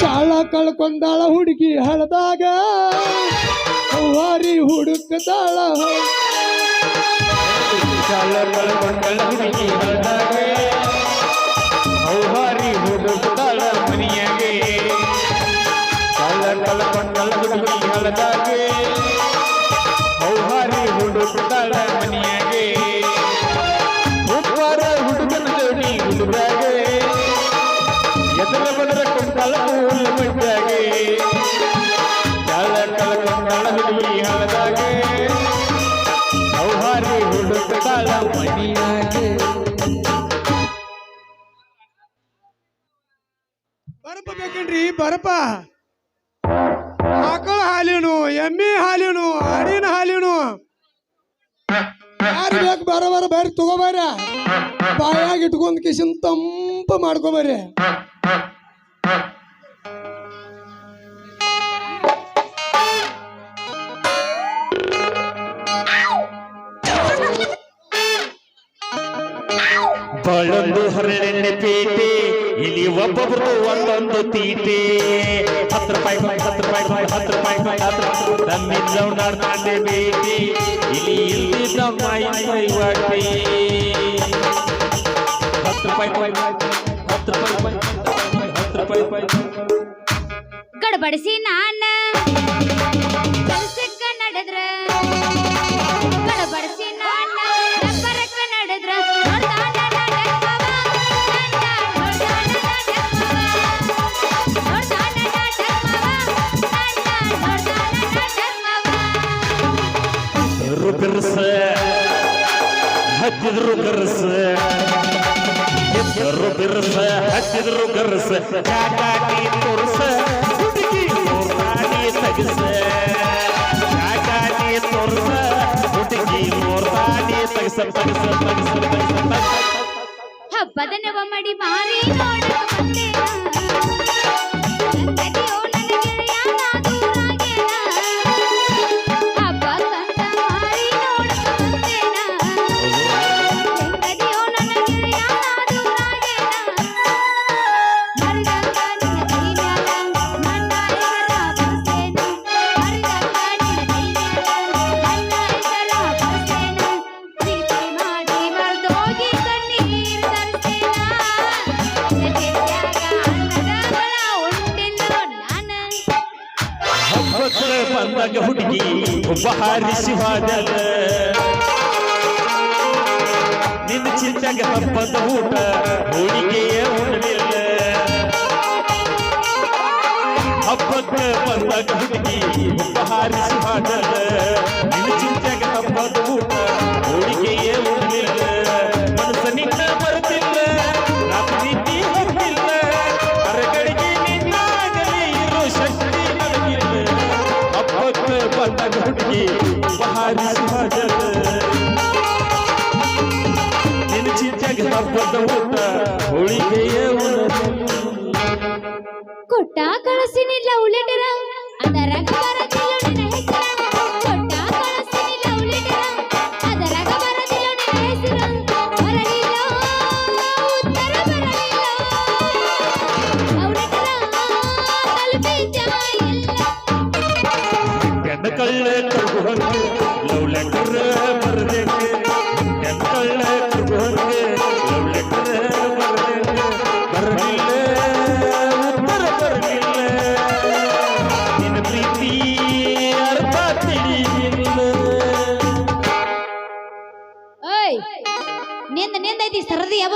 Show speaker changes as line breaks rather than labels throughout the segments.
ಚಾಳ ಕಳ್ಕೊಂಡಾಳ ಹುಡುಗಿ ಹಳದಾಗ ಹವಾರಿ ಹುಡುಕದಾಳ
ಚಾಲ ಕಳ್ಕೊಂಡಳ ಹುಡುಗಿ ಹಳದಾಗ ಹೌಹಾರಿ ಹುಡುಕ್ತಾಳ ಮನಿಯಾಗೆ. ಹುಡುಗಿ ಹೊಲದಾಗೆ ಎದರ ಬದರ ಕುಂತಳ ಹುಲ್ಲು ಮಡ್ಡಾಗೆ ಚಾಲ ಕಳ್ಕೊಂಡಳ ಹುಡುಗಿ ಹೊಲದಾಗೆ ಹೌಹಾರಿ ಹುಡುಕ್ತಾಳ ಮಣಿಯಾಗೆ
ಬರಪ ಬೇಕೇನ್ರಿ ಬರಪ ಆಕಳ ಹಾಲಿನು, ಎಮ್ಮಿ ಹಾಲಿನು ಆಡಿನ ಹಾಲಿನು. ಯಾರು ಬೇಕು ಬರ ಬರ ಬರ್ರಿ ತಗೋಬಾರ ಬಾಯಾಗಿ ಇಟ್ಕೊಂಡ್ ಕಿಶನ್ ತಂಪ ಮಾಡ್ಕೋಬರ್ರಿ.
ಬಳೊಂದು ಹರಳೆಣ್ಣೆ ಪೇಟೆ ಇಲ್ಲಿ ಒಬ್ಬೊಬ್ರು ಒಂದೊಂದು ತೀಟೆ ಹತ್ತು ರೂಪಾಯಿ ಬಂದ್ ಹತ್ತು ರೂಪಾಯಿ ಬಂದ್ ಹತ್ತು ರೂಪಾಯಿ ಬಂದ್ ಹತ್ತು ರೂಪಾಯಿ ನಮ್ಮಿದ್ದವ್ ನಾಡ್ತಾಂಡೆ ಬೇಟಿ ಇಲ್ಲಿ ಇಲ್ದಿದ್ದ ಮಾಯಿ
ಗಡಬಡಿಸಿ ನಾನ. ಕೆಲ್ಸಕ್ಕ ನಡೆದ್ರ.
ಹತ್ತಿದ್ರು ಕರ್ಸ. ಎದ್ದರು ಬಿರ್ಸ, ಹತ್ತಿದ್ರು ಗರ್ಸ ಕಾಕಾಟಿ ತೋರ್ಸ, ಹುಡುಗಿ ಮೋರ್ತಾಡಿ ತಗಸ. ಕಾಕಾಟಿ ತೋರ್ಸ, ಹುಡುಗಿ ಮೋರ್ತಾಡಿ ತಗಸ ತಗಸ ತಗಸ ತಗಸ.
ಹಬ್ಬದ ನವ ಮಡಿ ಮಾರಿ
ಒಬ್ಬ ಹಾರಿಸಿ ಹೋದಲ್ಲ ನಿನ್ನ ಚಿಂತಾಗ ಹಬ್ಬದ ಊಟ, ಹೋಳಿಗೆಯ ಉಣಲಿಲ್ಲ ಹಬ್ಬಕ್ಕೆ ಬಂದಾಗ ಹುಡುಗಿ ಒಬ್ಬ ಹಾರಿಸಿ ನಿನ್ನ ಚಿಂತಾಗ ಊಟ ಹೋಳಿಗೆಯ
ಕೊಟ್ಟ ಕಳಸಿನಿಲ್ಲ ಉಳಿಟರ ಅದರ ಬರದಿಲ್ಲ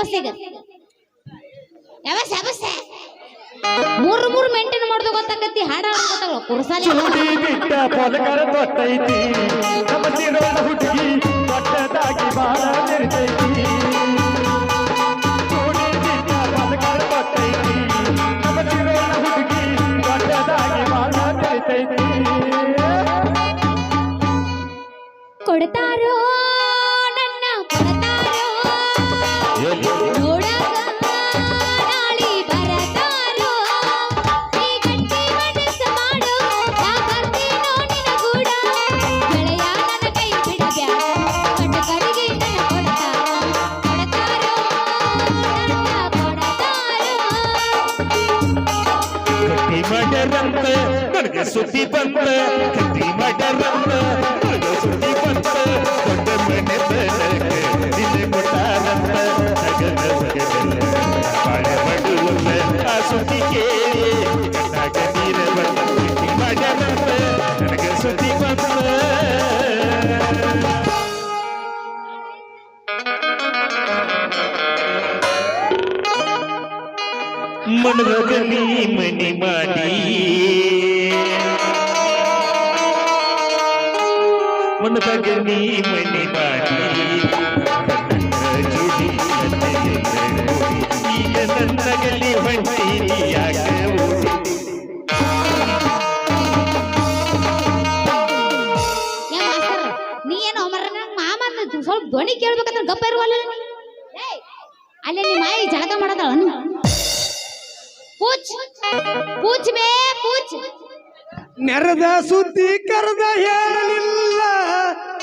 ಸರದಿ ಈಗ ಅವಸ್ಥೆ ಮೂರು ಮೂರು ಮೇಂಟೈನ್ ಮಾಡ್ದು ಗೊತ್ತಾಗತ್ತಿ ಹಾಡ ಗೊತ್ತಾಗಲ್ಲ ಕುರ್ಸಾಲಿ
ಚೂಡಿ ಬಿಟ್ಟ ಪೊಲಕರ ಗೊತ್ತೈತಿ ನಮ್ಮ ಸಿರೋಳ ಹುಡುಗಿ ದೊಡ್ಡದಾಗಿ ಬಾಳ ನಿರ್ತೈತಿ. ಚೂಡಿ ಬಿಟ್ಟ ಪೊಲಕರ ಗೊತ್ತೈತಿ ನಮ್ಮ ಸಿರೋಳ ಹುಡುಗಿ ದೊಡ್ಡದಾಗಿ ಬಾಳ ನಿರ್ತೈತಿ.
ಕೊಡ್ತಾರೋ
ಸುದ್ದಿ ಬಂತ ಕತ್ತಿ ಮಾಡ್ಯಾರಂತ ನನಗೆ ಸುದ್ದಿ ಬಂತ ದೊಡ್ಡ ಮನೆ ನಿನ್ನೆ ಕೊಟ್ಟಾರಂತ ನಗನ ಮಗನ ಬಾಳೆ ಮಡುವಲ್ಲ ಆ ಸುದ್ದಿ
ಮಾಯಿ ಜಳಕ ಮಾಡದಳ ಪೂಚ್ ಪೂಚ್ ಬೇ ಪೂಚ್.
ನೆರೆದ ಸುದ್ದಿ ಕರೆದ ಹೇಳಲಿಲ್ಲ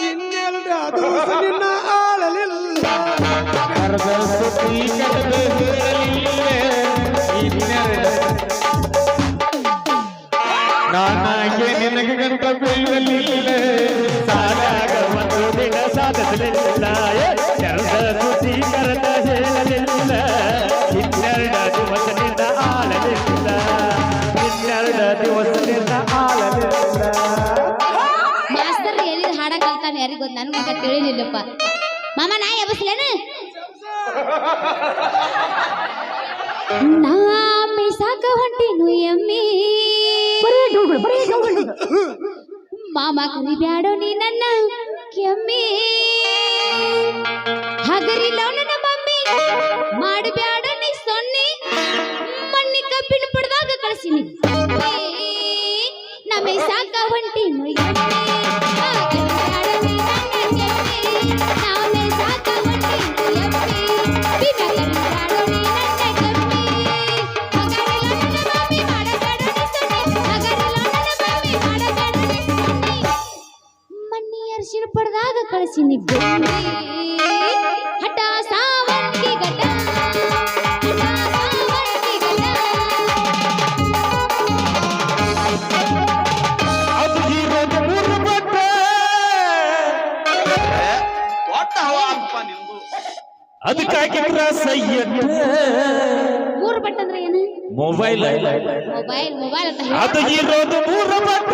ಇನ್ನೆಲ್ಲ ಅದು ನಿನ್ನ ಆಳಲಿಲ್ಲ.
ಕರೆದ ಸುದ್ದಿ ಕರೆದ
ನಾ ಎಬಸ್ಲೇನು ನಾ ಮೀಸಾಕ ಹೊಂಟಿನು ಎಮ್ಮಿ. ಮಾಮ ಕರಿಬ್ಯಾಡೋ ನೀ ನನ್ನ ಕೆಮ್ಮಿ. ಹಗರಿಲ್ಲ ನನ್ನ ಮಮ್ಮಿ. ಮಾಡಬ್ಯಾಡ ನೀ ಸೊನ್ನೆ. ಮಣ್ಣಿ ಕಬ್ಬಿನ ಪಡ್ದಾಗ ಕಳಿಸಿನಿ. ನಾ ಸಾಕ ಹೊಂಟಿನು ಎಮ್ಮಿ.
ಅದಕ್ಕಾಗಿ
ಮೂರು ಬಟ್ ಅಂದ್ರೆ ಏನು?
ಮೊಬೈಲ್
ಮೊಬೈಲ್ ಮೊಬೈಲ್
ಅದು ಇರೋದು ಮೂರು ಬಟ್ಟ.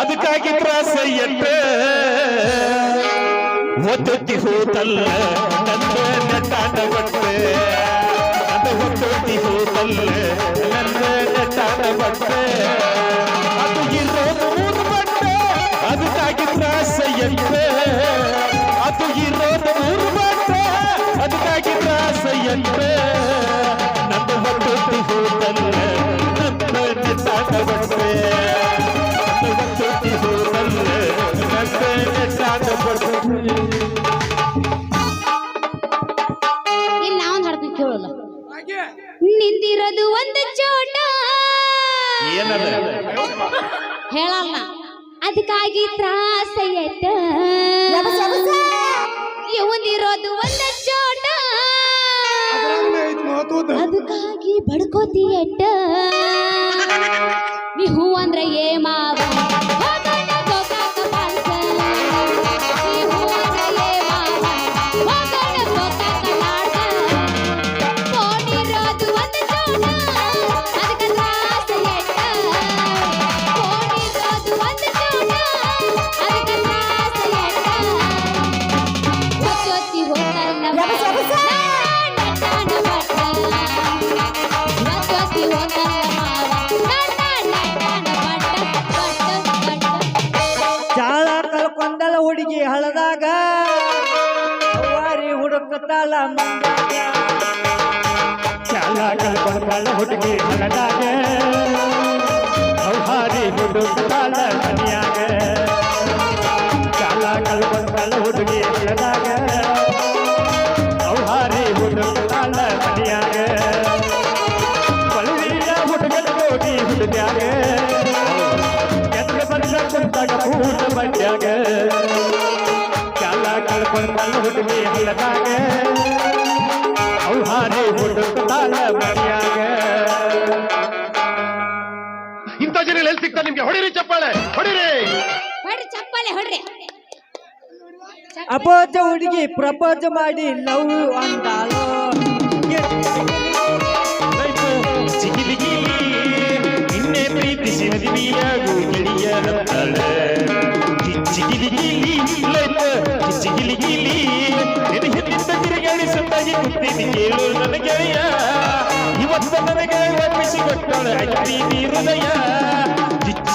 ಅದಕ್ಕಾಗಿ ಸೈಯದ್ ಒತ್ತೊತ್ತಿ ಹೋತಲ್ಲ ನನ್ನ ನಟಾಟ ಬಟ್ಟೆ. ಅದು ಒತ್ತೊತ್ತಿ ಹೋತಲ್ಲ ನನ್ನ ನಟಾಟ ಬಟ್ಟೆ. ಏನದ?
ಹೇಳಲ್ಲ. ಅದಕ್ಕಾಗಿ ತ್ರಾಸ ಎಟ್ಟ ಇವಂದಿರೋದು ಒಂದು ಚೋಟ. ಅದಕ್ಕಾಗಿ ಬಡ್ಕೋತಿ ಎಟ್ಟ. ನೀ ಹೂ ಅಂದ್ರೆ ಏ ಮಾವ
ಅವ್ವಾರಿ ಹುಡುಕತಾಳ ಮಂದಾಗ
ಚಾಲ ಕಳ್ಕೊಂಡಳ ಹುಡುಗಿ ಹೊರದಾಗ ಅವ್ಹಾರಿ ಹುಡುಕಾಲ ಮನ್ಯಾಗ ಚಾಲ ಕಳ್ಕೊಂಡಳ ಹುಡುಗಿ ಹೊರದಾಗ ಅವ್ಹಾರಿ ಹುಡುಕಾಲ ಮನ್ಯಾಗ ಬಳ್ಳಿಯ ಹುಡುಗನ ಹೋಗಿ ಹುಡುಗ್ಯಾಗ ಎದ್ರ ಬಂದ ಕುಂತಾಗ ಪೂರ್ಣ ಮಂಡ್ಯಾಗ ಚಾಲ ಕಳ್ಕೊಂಡಳ ಹುಡುಗಿ ಹೊರದಾಗ ಅವ್ಹಾರಿ ಹುಡುಕಾಲ ಮನ್ಯಾಗ
ಎಲ್ಲೆಲ್ಲಿ ಸಿಗ್ತಾ ನಿಮ್ಗೆ? ಹೊಡಿರಿ ಚಪ್ಪಾಳೆ ಹೊಡಿರಿ!
ಹೊಡ್ರಿ ಚಪ್ಪಲೆ ಹೊಡ್ರಿ.
ಅಪೋಜ ಹುಡುಗಿ ಪ್ರಪೋಜ ಮಾಡಿ ಲವ್ ಅಂದಾಲೋ
ಲೈಫ್ ಚಿಗಿಲಿಗಿ ನಿನ್ನೆ ಪ್ರೀತಿಸಿ ಮದುವೆಯಾಗು ಗೆಳೆಯರಂತಾಳೆ ಗಿಲಿ ಲೈಫ್ ಚಿಗಿಲಿಗಿಲಿ ಗಿಲಿ. ಸಂದಾಗಿ ಕೂತೀನಿ ಕೇಳು ನನ್ನ ಗೆಳೆಯ. ಇವತ್ತು ನನಗೆ ಒಪ್ಪಿಸಿಕೊಟ್ಟಾಳೆ. ಅಕ್ಕಿ ಹೃದಯ.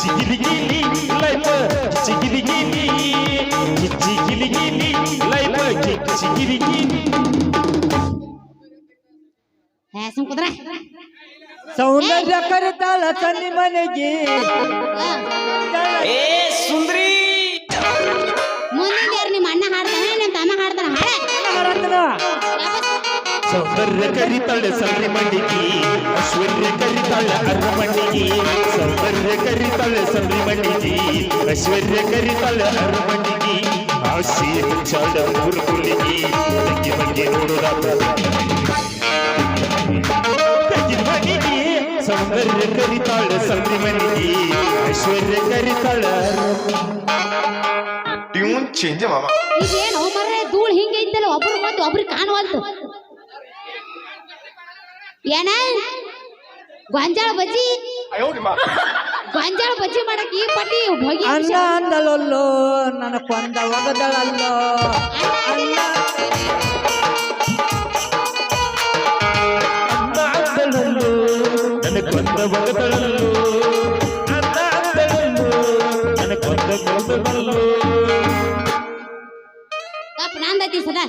ಚಿಗಿಲಿಗಿಲಿ ಲೈಫ್ ಚಿಗಿಲಿಗಿಲಿ ಚಿಗಿಲಿಗಿಲಿ ಲೈಫ್ ಚಿಗಿಲಿಗಿಲಿ
ಹೇ ಸುಮ್ ಕುದ್ರ
ಸೌಂದರ್ಯ ಕರಿತಾಳ ತನ್ನಿ ಮನೆಗೆ.
ಮುಂದಿನ ಯಾರು ನಿಮ್ಮ ಅಣ್ಣ ಹಾಡ್ತಾನೆ ನಿಮ್ಮ ತಮ್ಮ ಹಾಡ್ತಾನ?
ಸೌಂದರ್ಯ ಕರಿತಾಳೆ ಸಲ್ರಿ ಮಂಡಿಗೆ ಐಶ್ವರ್ಯ ಕರಿತಾಳೆ ಅರಮಣಿಗೆ ಸೌಂದರ್ಯ ಕರಿತಾಳೆ ಸಲ್ರಿ ಮಂಡಿಗೆ ಐಶ್ವರ್ಯ ಕರಿತಾಳೆ ಅರಮಣಿಗೆ ಆಸೆ ಹುಚ್ಚಾಡ ಮೂರು ಕುಲಿಗೆ ತಗ್ಗಿ ಬಗ್ಗೆ ನೋಡುದ ತಗ್ಗಿ ಮಣಿಗೆ ಸೌಂದರ್ಯ ಕರಿತಾಳೆ ಸಲ್ರಿ ಮಂಡಿಗೆ ಐಶ್ವರ್ಯ ಕರಿತಾಳೆ
ಟ್ಯೂನ್ ಚೇಂಜ್ ಮಾಮ
ಇದೇನು ಮರ್ರೆ ಧೂಳ್ ಹಿಂಗೆ ಇದ್ದಲ್ಲ ಒಬ್ರು ಮತ್ತು ಒಬ್ರಿಗೆ ಕಾಣವಲ್ತು ಏನ ಗೊಂಜಾಳ ಬಜ್ಜಿ? ಗೊಂಜಾಳ ಬಜ್ಜಿ ಮಾಡಕ್ ಈ ಪಟ್ಟಿ ಹೊಗೆ
ಅನ್ನ ಅಂದಲಲ್ಲೋ ನನ್ನ ಕೊಂದ ಒಗದಳಲ್ಲೋ.
ನನ್ನ ಕೊಂದ ಒಗದಳಲ್ಲೋ. ನನ್ನ ಕೊಂದ
ನಂದೈತಿ ಸದಾ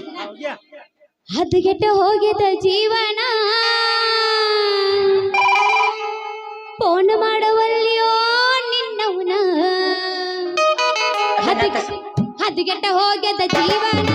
ಹದ್ಗೆಟ್ಟು ಹೋಗಿದ ಜೀವನ. ಫೋನ್ ಮಾಡುವಲ್ಲಿಯೋ ನಿನ್ನವನ? ಹದಿಗೆಟ್ಟ ಹೋಗ್ಯದ ಜೀವನ.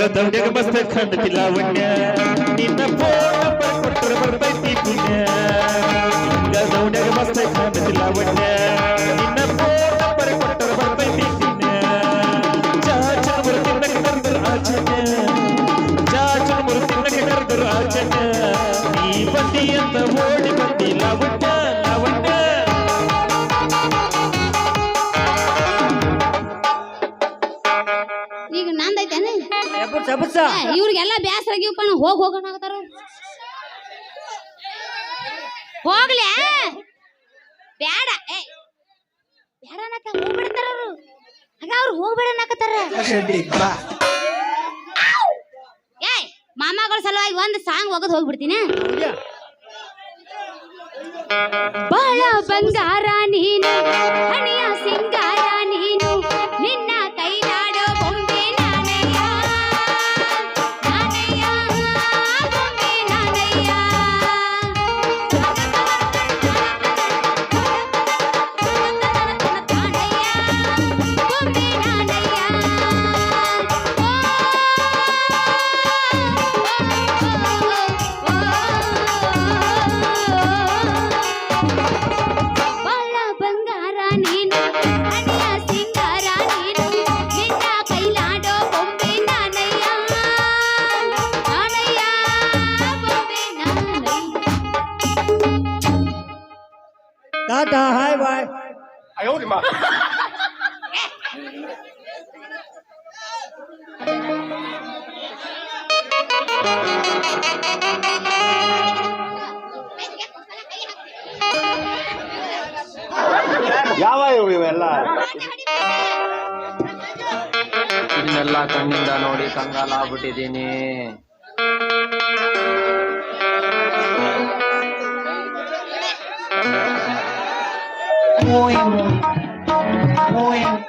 गदवड्याक मस्त खंडती लावण्या तिनं पोट
पटपट ती
पुण्या. गदवड्याक
मस्त खंडती लावण्या ಹೋಗ್ ಹೋಗೋಣ ಆಗತ್ತಾರ ಹೋಗ್ಲಿ ಬ್ಯಾಡ ಏ. ಬ್ಯಾಡ ಅನ್ನಕ ಹೋಗ್ಬಿಡ್ತಾರ ಅವ್ರು. ಆಗ ಅವ್ರು ಹೋಗ್ಬೇಡ ಅನ್ನಕತ್ತಾರ. ಏಯ್ ಮಾಮಾಗಳ ಸಲುವಾಗಿ ಒಂದು ಸಾಂಗ್ ಒಗದ್ ಹೋಗ್ಬಿಡ್ತೀನಿ. ಬಹಳ ಬಂಗಾರ ನೀನು ಹಣಿಯ ಸಿಂಗಾರ
ಟಾಟಾ ಹಾಯ್ ಬಾಯ್
ಅಯ್ಯೋ ನಿಮ್ಮ
ಯಾವ ಇವು ಇವೆಲ್ಲ?
ಇದನ್ನೆಲ್ಲ ಕಣ್ಣಿಂದ ನೋಡಿ ಕಂಗಾಲ ಆಗ್ಬಿಟ್ಟಿದ್ದೀನಿ 公園も公